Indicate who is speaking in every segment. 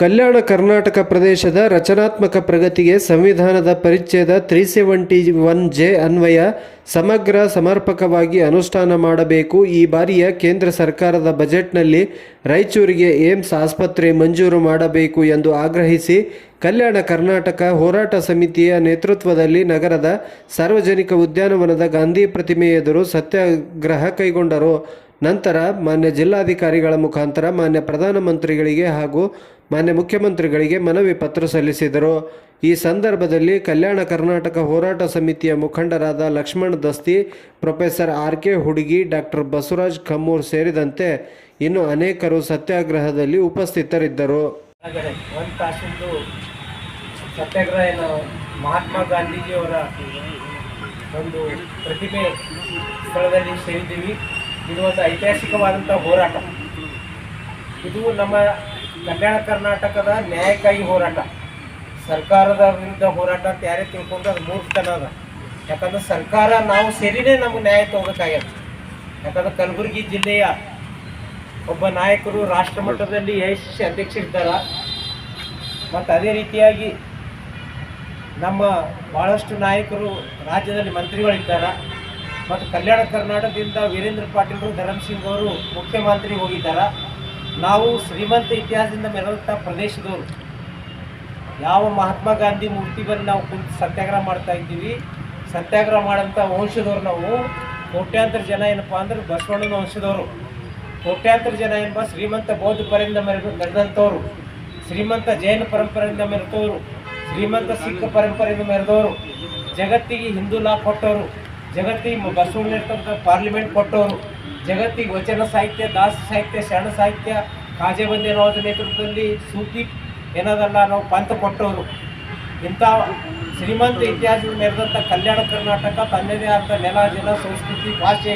Speaker 1: ಕಲ್ಯಾಣ ಕರ್ನಾಟಕ ಪ್ರದೇಶದ ರಚನಾತ್ಮಕ ಪ್ರಗತಿಗೆ ಸಂವಿಧಾನದ ಪರಿಚ್ಛೇದ ತ್ರೀ ಸೆವೆಂಟಿ ಒನ್ ಜೆ ಅನ್ವಯ ಸಮಗ್ರ ಸಮರ್ಪಕವಾಗಿ ಅನುಷ್ಠಾನ ಮಾಡಬೇಕು. ಈ ಬಾರಿಯ ಕೇಂದ್ರ ಸರ್ಕಾರದ ಬಜೆಟ್ನಲ್ಲಿ ರಾಯಚೂರಿಗೆ ಏಮ್ಸ್ ಆಸ್ಪತ್ರೆ ಮಂಜೂರು ಮಾಡಬೇಕು ಎಂದು ಆಗ್ರಹಿಸಿ ಕಲ್ಯಾಣ ಕರ್ನಾಟಕ ಹೋರಾಟ ಸಮಿತಿಯ ನೇತೃತ್ವದಲ್ಲಿ ನಗರದ ಸಾರ್ವಜನಿಕ ಉದ್ಯಾನವನದ ಗಾಂಧಿ ಪ್ರತಿಮೆ ಎದುರು ಸತ್ಯಾಗ್ರಹ ಕೈಗೊಂಡರು. ನಂತರ ಮಾನ್ಯ ಜಿಲ್ಲಾಧಿಕಾರಿಗಳ ಮುಖಾಂತರ ಮಾನ್ಯ ಪ್ರಧಾನಮಂತ್ರಿಗಳಿಗೆ ಹಾಗೂ ಮಾನ್ಯ ಮುಖ್ಯಮಂತ್ರಿಗಳಿಗೆ ಮನವಿ ಪತ್ರ ಸಲ್ಲಿಸಿದರು. ಈ ಸಂದರ್ಭದಲ್ಲಿ ಕಲ್ಯಾಣ ಕರ್ನಾಟಕ ಹೋರಾಟ ಸಮಿತಿಯ ಮುಖಂಡರಾದ Lakshmana Dasti, professor R K Hudugi, doctor Basavaraj Khammur ಸೇರಿದಂತೆ ಇನ್ನು ಅನೇಕರು ಸತ್ಯಾಗ್ರಹದಲ್ಲಿ ಉಪಸ್ಥಿತರಿದ್ದರು.
Speaker 2: ಸತ್ಯಾಗ್ರಹ ಮಹಾತ್ಮ ಗಾಂಧೀಜಿಯವರ ಒಂದು ಪ್ರತಿಮೆ ಸ್ಥಳದಲ್ಲಿ ಸೇರಿದ್ದೀವಿ. ಇದು ಒಂದು ಐತಿಹಾಸಿಕವಾದಂಥ ಹೋರಾಟ. ಇದು ನಮ್ಮ ಕಲ್ಯಾಣ ಕರ್ನಾಟಕದ ನ್ಯಾಯಕ್ಕಾಗಿ ಹೋರಾಟ. ಸರ್ಕಾರದ ವಿರುದ್ಧ ಹೋರಾಟ ಅಂತ ಯಾರೇ ತಿಳ್ಕೊಂಡು ಅದು ಮೂರ್ಖತನ ಅದ. ಯಾಕಂದ್ರೆ ಸರ್ಕಾರ ನಾವು ಸೇರಿನೇ ನಮ್ಗೆ ನ್ಯಾಯ ತಗೋಬೇಕಾಗ್ಯದ ಯಾಕಂದ್ರೆ ಕಲಬುರಗಿ ಜಿಲ್ಲೆಯ ಒಬ್ಬ ನಾಯಕರು ರಾಷ್ಟ್ರ ಮಟ್ಟದಲ್ಲಿ ಯಶಸ್ವಿ ಅಧ್ಯಕ್ಷರಿದ್ದಾರೆ ಮತ್ತು ಅದೇ ರೀತಿಯಾಗಿ ನಮ್ಮ ಭಾಳಷ್ಟು ನಾಯಕರು ರಾಜ್ಯದಲ್ಲಿ ಮಂತ್ರಿಗಳಿದ್ದಾರೆ ಮತ್ತು ಕಲ್ಯಾಣ ಕರ್ನಾಟಕದಿಂದ ವೀರೇಂದ್ರ ಪಾಟೀಲರು ಧರ್ಮಸಿಂಗ್ ಸಿಂಗ್ ಅವರು ಮುಖ್ಯಮಂತ್ರಿ ಹೋಗಿದ್ದಾರೆ. ನಾವು ಶ್ರೀಮಂತ ಇತಿಹಾಸದಿಂದ ಮೆರೆದಂಥ ಪ್ರದೇಶದವರು. ಯಾವ ಮಹಾತ್ಮ ಗಾಂಧಿ ಮೂರ್ತಿ ಬಂದು ನಾವು ಕುಂತು ಸತ್ಯಾಗ್ರಹ ಮಾಡ್ತಾ ಇದ್ದೀವಿ. ಸತ್ಯಾಗ್ರಹ ಮಾಡೋಂಥ ವಂಶದವ್ರು ನಾವು. ಕೋಟ್ಯಾಂತರ ಜನ ಏನಪ್ಪ ಅಂದ್ರೆ ಬಸವಣ್ಣನ ವಂಶದವರು. ಕೋಟ್ಯಾಂತರ ಜನ ಏನಪ್ಪ ಶ್ರೀಮಂತ ಬೌದ್ಧ ಪರೆಯಿಂದ ಮೆರೆದು ಮೆರೆದಂಥವ್ರು. ಶ್ರೀಮಂತ ಜೈನ ಪರಂಪರೆಯಿಂದ ಮೆರೆದವರು. ಶ್ರೀಮಂತ ಸಿಖ್ ಪರಂಪರೆಯಿಂದ ಮೆರೆದವರು. ಜಗತ್ತಿಗೆ ಹಿಂದೂ ಲಾ ಕೊಟ್ಟವರು ಜಗತ್ತಿಗೆ ಬಸವಣ್ಣಿರ್ತಕ್ಕಂಥ ಪಾರ್ಲಿಮೆಂಟ್ ಕೊಟ್ಟವರು. ಜಗತ್ತಿಗೆ ವಚನ ಸಾಹಿತ್ಯ, ದಾಸ ಸಾಹಿತ್ಯ, ಶರಣ ಸಾಹಿತ್ಯ, ಕಾಜೆ ಬಂದೇನವಾದ ನೇತೃತ್ವದಲ್ಲಿ ಸೂಫಿ ಏನದಲ್ಲ ನಾವು ಪಂಥ ಕೊಟ್ಟವರು. ಇಂಥ ಶ್ರೀಮಂತ ಇತಿಹಾಸದ ಮೆರೆದಂಥ ಕಲ್ಯಾಣ ಕರ್ನಾಟಕ ತನ್ನದೇ ಆದ ನೆಲ ಜಲ ಸಂಸ್ಕೃತಿ, ಭಾಷೆ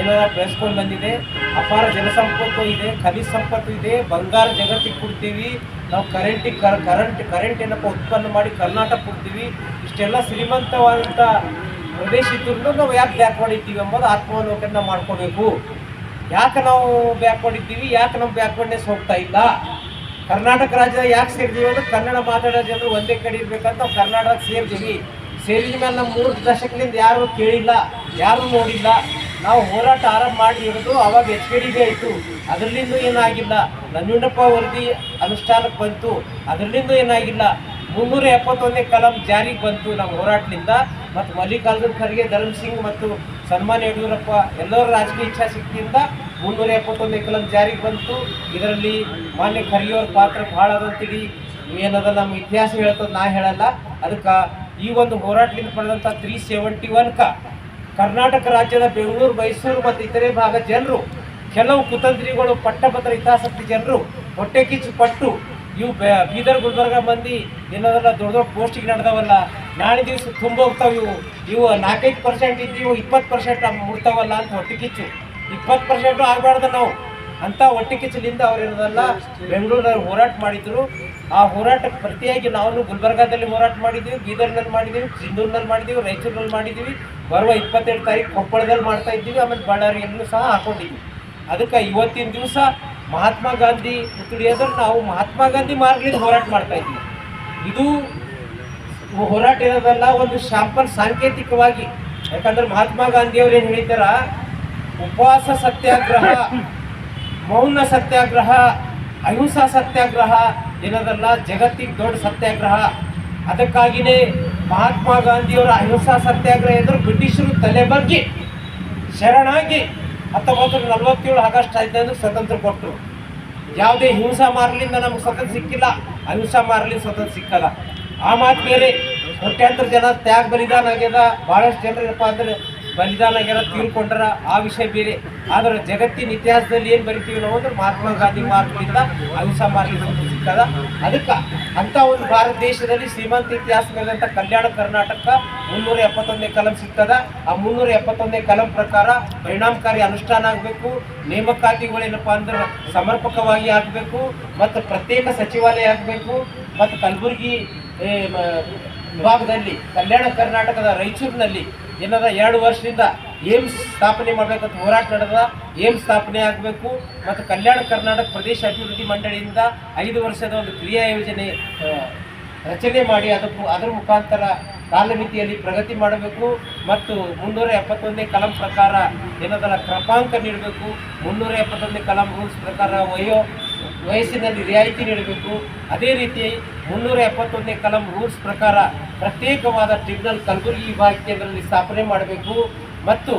Speaker 2: ಏನಾದ ಬೆಳೆಸ್ಕೊಂಡು ಬಂದಿದೆ. ಅಪಾರ ಜನಸಂಪತ್ತು ಇದೆ, ಖನಿಜ ಸಂಪತ್ತು ಇದೆ. ಬಂಗಾರ ಜಗತ್ತಿಗೆ ಕೊಡ್ತೀವಿ. ನಾವು ಕರೆಂಟಿಗೆ ಕರ್ ಕರೆಂಟ್ ಕರೆಂಟ್ ಏನಪ್ಪ ಉತ್ಪನ್ನ ಮಾಡಿ ಕರ್ನಾಟಕ ಕೊಡ್ತೀವಿ. ಇಷ್ಟೆಲ್ಲ ಶ್ರೀಮಂತವಾದಂಥ ಪ್ರದೇಶ ಇದ್ರೂ ನಾವು ಯಾಕೆ ಬ್ಯಾಕ್ವರ್ಡ್ ಇದ್ದೀವಿ ಎಂಬುದು ಆತ್ಮಾವಲೋಕನ ಮಾಡ್ಕೋಬೇಕು. ಯಾಕೆ ನಾವು ಬ್ಯಾಕ್ವರ್ಡ್ ಇದ್ದೀವಿ ಯಾಕೆ ನಾವು ಬ್ಯಾಕ್ವರ್ಡ್ನೆಸ್ ಹೋಗ್ತಾ ಇಲ್ಲ? ಕರ್ನಾಟಕ ರಾಜ್ಯದ ಯಾಕೆ ಸೇರಿದೀವಿ ಅಂದ್ರೆ ಕನ್ನಡ ಮಾತಾಡೋ ಜನರು ಒಂದೇ ಕಡೆ ಇರ್ಬೇಕಂತ ನಾವು ಕರ್ನಾಟಕ ಸೇರಿದೀವಿ. ಸೇರಿದ ಮೇಲೆ ನಮ್ಮ ಮೂರು ದಶಕದಿಂದ ಯಾರು ಕೇಳಿಲ್ಲ, ಯಾರು ನೋಡಿಲ್ಲ. ನಾವು ಹೋರಾಟ ಆರಂಭ ಮಾಡಿ ಅವಾಗ ಎಚ್ ಕೆ ಡಿಗೆ ಆಯಿತು. ಅದರಲ್ಲಿಂದ ಏನಾಗಿಲ್ಲ? ನಂಜುಂಡಪ್ಪ ವರದಿ ಅನುಷ್ಠಾನಕ್ಕೆ ಬಂತು. ಅದರಲ್ಲಿಂದ ಏನಾಗಿಲ್ಲ? ಮುನ್ನೂರ ಎಪ್ಪತ್ತೊಂದನೇ ಕಲಂ ಜಾರಿಗೆ ಬಂತು ನಮ್ಮ ಹೋರಾಟದಿಂದ. ಮತ್ತು ಮಲ್ಲಿಕಾರ್ಜುನ್ ಖರ್ಗೆ, ಧರ್ಮ್ ಸಿಂಗ್ ಮತ್ತು ಸನ್ಮಾನ್ಯ ಯಡಿಯೂರಪ್ಪ ಎಲ್ಲರ ರಾಜಕೀಯ ಇಚ್ಛಾಶಕ್ತಿಯಿಂದ ಮುನ್ನೂರ ಎಪ್ಪತ್ತೊಂದನೇ ಕಲಂ ಜಾರಿಗೆ ಬಂತು. ಇದರಲ್ಲಿ ಮಾನ್ಯ ಖರ್ಗೆ ಅವ್ರ ಪಾತ್ರ ಭಾಳ ಅದಂತೇಳಿ ಏನದ ನಮ್ಮ ಇತಿಹಾಸ ಹೇಳ್ತದೆ, ನಾ ಹೇಳಲ್ಲ. ಅದಕ್ಕೆ ಈ ಒಂದು ಹೋರಾಟದಿಂದ ಪಡೆದಂಥ ತ್ರೀ ಸೆವೆಂಟಿ ಒನ್ಕ ಕರ್ನಾಟಕ ರಾಜ್ಯದ ಬೆಂಗಳೂರು, ಮೈಸೂರು ಮತ್ತು ಇತರೆ ಭಾಗದ ಜನರು, ಕೆಲವು ಕುತಂತ್ರಿಗಳು, ಪಟ್ಟಭದ್ರ ಹಿತಾಸಕ್ತಿ ಜನರು ಹೊಟ್ಟೆ ಕಿಚ್ಚು ಪಟ್ಟು ಇವು ಬೀದರ್, ಗುಲ್ಬರ್ಗ ಮಂದಿ ಏನದಲ್ಲ ದೊಡ್ಡ ದೊಡ್ಡ ಪೋಸ್ಟಿಗೆ ನಡೆದವಲ್ಲ, ನಾಳೆ ದಿವಸ ತುಂಬ ಹೋಗ್ತಾವೆ ಇವು. ಇವು ನಾಲ್ಕೈದು ಪರ್ಸೆಂಟ್ ಇದ್ದೀವು, ಇಪ್ಪತ್ತು ಪರ್ಸೆಂಟ್ ಮುಡ್ತಾವಲ್ಲ ಅಂತ ಹೊಟ್ಟೆ ಕಿಚ್ಚು. ಇಪ್ಪತ್ತು ಪರ್ಸೆಂಟು ಆಗಬಾರ್ದು ನಾವು. ಅಂತ ಹೊಟ್ಟೆ ಕಿಚ್ಚಲಿಂದ ಅವ್ರು ಇರೋದಲ್ಲ ಬೆಂಗಳೂರಲ್ಲಿ ಹೋರಾಟ ಮಾಡಿದ್ರು. ಆ ಹೋರಾಟಕ್ಕೆ ಪ್ರತಿಯಾಗಿ ನಾವು ಗುಲ್ಬರ್ಗಾದಲ್ಲಿ ಹೋರಾಟ ಮಾಡಿದ್ದೀವಿ ಬೀದರ್ನಲ್ಲಿ ಮಾಡಿದ್ದೀವಿ ಸಿಂಧೂರ್ನಲ್ಲಿ ಮಾಡಿದ್ದೀವಿ ರಾಯಚೂರಿನಲ್ಲಿ ಮಾಡಿದ್ದೀವಿ ಬರುವ ಇಪ್ಪತ್ತೆರಡು ತಾರೀಕು ಕೊಪ್ಪಳದಲ್ಲಿ ಮಾಡ್ತಾ ಇದ್ದೀವಿ, ಆಮೇಲೆ ಬಳ್ಳಾರಿಯಲ್ಲೂ ಸಹ ಹಾಕೊಂಡಿದ್ದೀವಿ ಅದಕ್ಕೆ ಇವತ್ತಿನ ದಿವಸ ಮಹಾತ್ಮ ಗಾಂಧಿ ಪುತ್ಳಿಯೋದ್ರೆ ನಾವು ಮಹಾತ್ಮ ಗಾಂಧಿ ಮಾರ್ಗದಿಂದ ಹೋರಾಟ ಮಾಡ್ತಾ ಇದ್ವಿ. ಇದು ಹೋರಾಟ ಇರೋದಲ್ಲ ಒಂದು ಶಾಂಪಲ್ ಸಾಂಕೇತಿಕವಾಗಿ. ಯಾಕಂದ್ರೆ ಮಹಾತ್ಮ ಗಾಂಧಿ ಅವ್ರು ಏನು ಹೇಳಿದಾರ ಉಪವಾಸ ಸತ್ಯಾಗ್ರಹ, ಮೌನ ಸತ್ಯಾಗ್ರಹ, ಅಹಿಂಸಾ ಸತ್ಯಾಗ್ರಹ, ಏನದಲ್ಲ, ಜಗತ್ತಿಗೆ ದೊಡ್ಡ ಸತ್ಯಾಗ್ರಹ. ಅದಕ್ಕಾಗಿಯೇ ಮಹಾತ್ಮ ಗಾಂಧಿಯವರ ಅಹಿಂಸಾ ಸತ್ಯಾಗ್ರಹ ಎದುರು ಬ್ರಿಟಿಷರು ತಲೆ ಬಗ್ಗೆ, ಶರಣಾಗಿ ಹತ್ತೊಂಬತ್ತು ನಲ್ವತ್ತೇಳು ಆಗಸ್ಟ್ ಐದನ್ನು ಸ್ವತಂತ್ರ ಕೊಟ್ಟರು. ಯಾವುದೇ ಹಿಂಸಾ ಮಾರಲಿಂದ ನಮ್ಗೆ ಸ್ವತಂತ್ರ ಸಿಕ್ಕಿಲ್ಲ, ಅಹಿಂಸಾ ಮಾರಲಿ ಸ್ವತಂತ್ರ ಸಿಕ್ಕಲ್ಲ. ಆ ಮಾತು ಬೇರೆ ಕೋಟ್ಯಾಂತರ ಜನ ತ್ಯಾಗ ಬಲಿದಾನ ಆಗ್ಯದ. ಭಾಳಷ್ಟು ಜನರು ಏನಪ್ಪ ಅಂದ್ರೆ ಬಲಿದಾನ ತೀರ್ಕೊಂಡ್ರ ಆ ವಿಷಯ ಬೇರೆ. ಆದ್ರೆ ಜಗತ್ತಿನ ಇತಿಹಾಸದಲ್ಲಿ ಏನು ಬರಿತೀವಿ ನಾವು ಅಂದ್ರೆ ಮಹಾತ್ಮ ಗಾಂಧಿ ಮಾರ್ಗದಿಂದ ಅಹಿಂಸಾ ಮಾರ್ಗ ಸಿಗ್ತದ. ಅದಕ್ಕೆ ಅಂತ ಒಂದು ಭಾರತ ದೇಶದಲ್ಲಿ ಶ್ರೀಮಂತ ಇತಿಹಾಸ ಬೆಳೆದಂಥ ಕಲ್ಯಾಣ ಕರ್ನಾಟಕ ಮುನ್ನೂರ ಎಪ್ಪತ್ತೊಂದನೇ ಕಲಂ ಸಿಗ್ತದ. ಆ ಮುನ್ನೂರ ಎಪ್ಪತ್ತೊಂದನೇ ಕಲಂ ಪ್ರಕಾರ ಪರಿಣಾಮಕಾರಿ ಅನುಷ್ಠಾನ ಆಗಬೇಕು. ನೇಮಕಾತಿಗಳೇನಪ್ಪ ಅಂದ್ರೆ ಸಮರ್ಪಕವಾಗಿ ಆಗಬೇಕು. ಮತ್ತು ಪ್ರತ್ಯೇಕ ಸಚಿವಾಲಯ ಆಗಬೇಕು. ಮತ್ತು ಕಲಬುರಗಿ ವಿಭಾಗದಲ್ಲಿ ಕಲ್ಯಾಣ ಕರ್ನಾಟಕದ ರಾಯಚೂರಿನಲ್ಲಿ ದಿನದ ಎರಡು ವರ್ಷದಿಂದ ಏಮ್ಸ್ ಸ್ಥಾಪನೆ ಮಾಡಬೇಕಂತ ಹೋರಾಟ ನಡೆದ. ಏಮ್ಸ್ ಸ್ಥಾಪನೆ ಆಗಬೇಕು ಮತ್ತು ಕಲ್ಯಾಣ ಕರ್ನಾಟಕ ಪ್ರದೇಶ ಅಭಿವೃದ್ಧಿ ಮಂಡಳಿಯಿಂದ ಐದು ವರ್ಷದ ಒಂದು ಕ್ರಿಯಾ ಯೋಜನೆ ರಚನೆ ಮಾಡಿ ಅದಕ್ಕೂ ಅದರ ಮುಖಾಂತರ ಕಾಲಮಿತಿಯಲ್ಲಿ ಪ್ರಗತಿ ಮಾಡಬೇಕು. ಮತ್ತು ಮುನ್ನೂರ ಎಪ್ಪತ್ತೊಂದನೇ ಕಲಂ ಪ್ರಕಾರ ಏನದರ ಕ್ರಮಾಂಕ ನೀಡಬೇಕು. ಮುನ್ನೂರ ಎಪ್ಪತ್ತೊಂದನೇ ಕಲಂ ರೂಲ್ಸ್ ಪ್ರಕಾರ ವಯೋ ವಯಸ್ಸಿನಲ್ಲಿ ರಿಯಾಯಿತಿ ನೀಡಬೇಕು. ಅದೇ ರೀತಿ ಮುನ್ನೂರ ಎಪ್ಪತ್ತೊಂದನೇ ಕಲಂ ರೂಲ್ಸ್ ಪ್ರಕಾರ ಪ್ರತ್ಯೇಕವಾದ ಟ್ರಿಬ್ಯುನಲ್ ಕಲಬುರಗಿ ವಿಭಾಗ ಕೇಂದ್ರದಲ್ಲಿ ಸ್ಥಾಪನೆ ಮಾಡಬೇಕು. ಮತ್ತು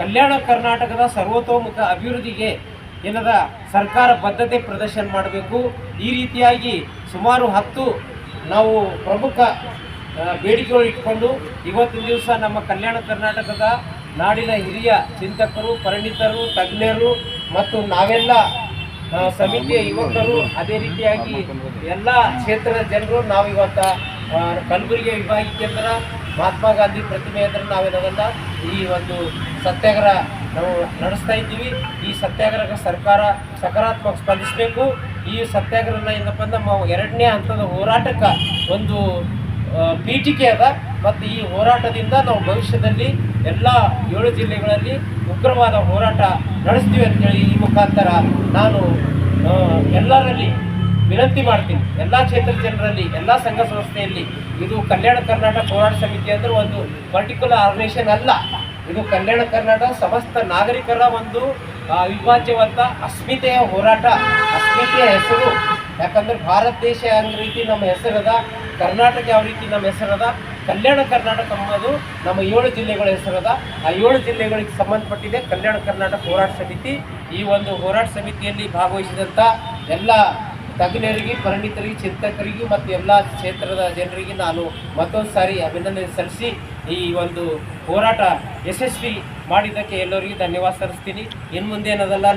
Speaker 2: ಕಲ್ಯಾಣ ಕರ್ನಾಟಕದ ಸರ್ವತೋಮುಖ ಅಭಿವೃದ್ಧಿಗೆ ಏನದ ಸರ್ಕಾರ ಬದ್ಧತೆ ಪ್ರದರ್ಶನ ಮಾಡಬೇಕು. ಈ ರೀತಿಯಾಗಿ ಸುಮಾರು ಹತ್ತು ನಾವು ಪ್ರಮುಖ ಬೇಡಿಕೆಗಳು ಇಟ್ಕೊಂಡು ಇವತ್ತಿನ ದಿವಸ ನಮ್ಮ ಕಲ್ಯಾಣ ಕರ್ನಾಟಕದ ನಾಡಿನ ಹಿರಿಯ ಚಿಂತಕರು, ಪರಿಣಿತರು, ತಜ್ಞರು ಮತ್ತು ನಾವೆಲ್ಲ ಸಮಿತಿಯ ಯುವಕರು ಅದೇ ರೀತಿಯಾಗಿ ಎಲ್ಲ ಕ್ಷೇತ್ರದ ಜನರು, ನಾವು ಇವತ್ತ ಕಲಬುರಗಿ ವಿಭಾಗೀಯ ಕೇಂದ್ರ, ಮಹಾತ್ಮ ಗಾಂಧಿ ಪ್ರತಿಮೆ ಹತ್ರ ನಾವೇನದಲ್ಲ ಈ ಒಂದು ಸತ್ಯಾಗ್ರಹ ನಾವು ನಡೆಸ್ತಾ ಇದ್ದೀವಿ. ಈ ಸತ್ಯಾಗ್ರಹಕ್ಕೆ ಸರ್ಕಾರ ಸಕಾರಾತ್ಮಕ ಸ್ಪಂದಿಸಬೇಕು. ಈ ಸತ್ಯಾಗ್ರಹನ ಏನಪ್ಪ ಅಂದ್ರೆ ಎರಡನೇ ಹಂತದ ಹೋರಾಟಕ್ಕೆ ಒಂದು ಪೀಠಿಕೆ ಅದ. ಮತ್ತು ಈ ಹೋರಾಟದಿಂದ ನಾವು ಭವಿಷ್ಯದಲ್ಲಿ ಎಲ್ಲ ಏಳು ಜಿಲ್ಲೆಗಳಲ್ಲಿ ಉಗ್ರವಾದ ಹೋರಾಟ ನಡೆಸ್ತೀವಿ ಅಂತೇಳಿ ಈ ಮುಖಾಂತರ ನಾನು ಎಲ್ಲರಲ್ಲಿ ವಿನಂತಿ ಮಾಡ್ತೀನಿ. ಎಲ್ಲ ಕ್ಷೇತ್ರ ಜನರಲ್ಲಿ, ಎಲ್ಲ ಸಂಘ ಸಂಸ್ಥೆಯಲ್ಲಿ ಇದು ಕಲ್ಯಾಣ ಕರ್ನಾಟಕ ಹೋರಾಟ ಸಮಿತಿ ಅಂದರೆ ಒಂದು ಪರ್ಟಿಕ್ಯುಲರ್ ಆರ್ಗನೈಸೇಷನ್ ಅಲ್ಲ. ಇದು ಕಲ್ಯಾಣ ಕರ್ನಾಟಕ ಸಮಸ್ತ ನಾಗರಿಕರ ಒಂದು ಅವಿಭಾಜ್ಯವಂತ ಅಸ್ಮಿತೆಯ ಹೋರಾಟ, ಅಸ್ಮಿತೆಯ ಹೆಸರು. ಯಾಕಂದ್ರೆ ಭಾರತ ದೇಶ ಯಾವ ರೀತಿ ನಮ್ಮ ಹೆಸರದ, ಕರ್ನಾಟಕ ಯಾವ ರೀತಿ ನಮ್ಮ ಹೆಸರದ ಕಲ್ಯಾಣ ಕರ್ನಾಟಕ ಅನ್ನೋದು ನಮ್ಮ ಏಳು ಜಿಲ್ಲೆಗಳ ಹೆಸರದ ಆ ಏಳು ಜಿಲ್ಲೆಗಳಿಗೆ ಸಂಬಂಧಪಟ್ಟಿದೆ ಕಲ್ಯಾಣ ಕರ್ನಾಟಕ ಹೋರಾಟ ಸಮಿತಿ. ಈ ಒಂದು ಹೋರಾಟ ಸಮಿತಿಯಲ್ಲಿ ಭಾಗವಹಿಸಿದಂಥ ಎಲ್ಲ ತಜ್ಞರಿಗೆ, ಪರಿಣಿತರಿಗೆ, ಚಿಂತಕರಿಗೆ ಮತ್ತು ಎಲ್ಲ ಕ್ಷೇತ್ರದ ಜನರಿಗೆ ನಾನು ಮತ್ತೊಂದು ಸಾರಿ ಅಭಿನಂದನೆ ಸಲ್ಲಿಸಿ ಈ ಒಂದು ಹೋರಾಟ ಯಶಸ್ವಿ ಮಾಡಿದ್ದಕ್ಕೆ ಎಲ್ಲರಿಗೂ ಧನ್ಯವಾದ ಸಲ್ಲಿಸ್ತೀನಿ. ಇನ್ನು ಮುಂದೆ ಏನದಲ್ಲ